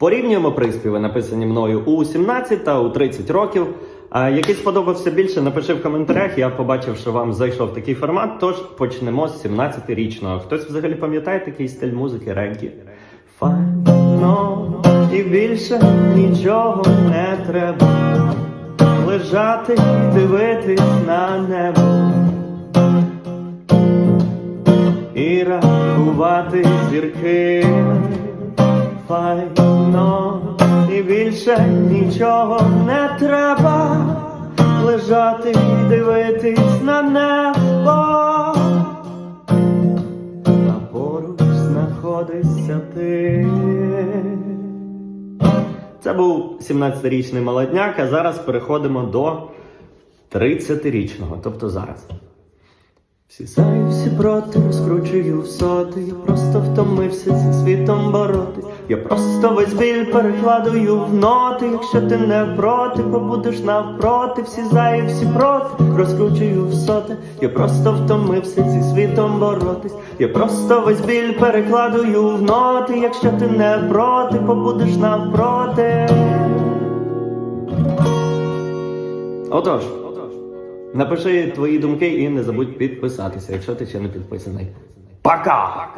Порівнюємо приспіви, написані мною у 17 та у 30 років. А який сподобався більше, напиши в коментарях. Я побачив, що вам зайшов такий формат. Тож почнемо з 17-річного. Хтось взагалі пам'ятає такий стиль музики реггі? Файно і більше нічого не треба. Лежати і дивитись на небо. І рахувати зірки. Файно і більше нічого не треба. Лежати і дивитись на небо. А поруч знаходишся ти. Це був 17-річний молодняк, а зараз переходимо до 30-річного, тобто зараз. Всі за і всі проти, розкручую в соти. Я просто втомився зі світом боротись. Я просто весь біль перекладую в ноти. Якщо ти не проти, побудеш навпроти. Всі за і всі проти, розкручую в соти. Я просто втомився зі світом боротись. Я просто весь біль перекладую в ноти. Якщо ти не проти, побудеш навпроти. Отож. Напиши твої думки і не забудь підписатися, якщо ти ще не підписаний. Пока!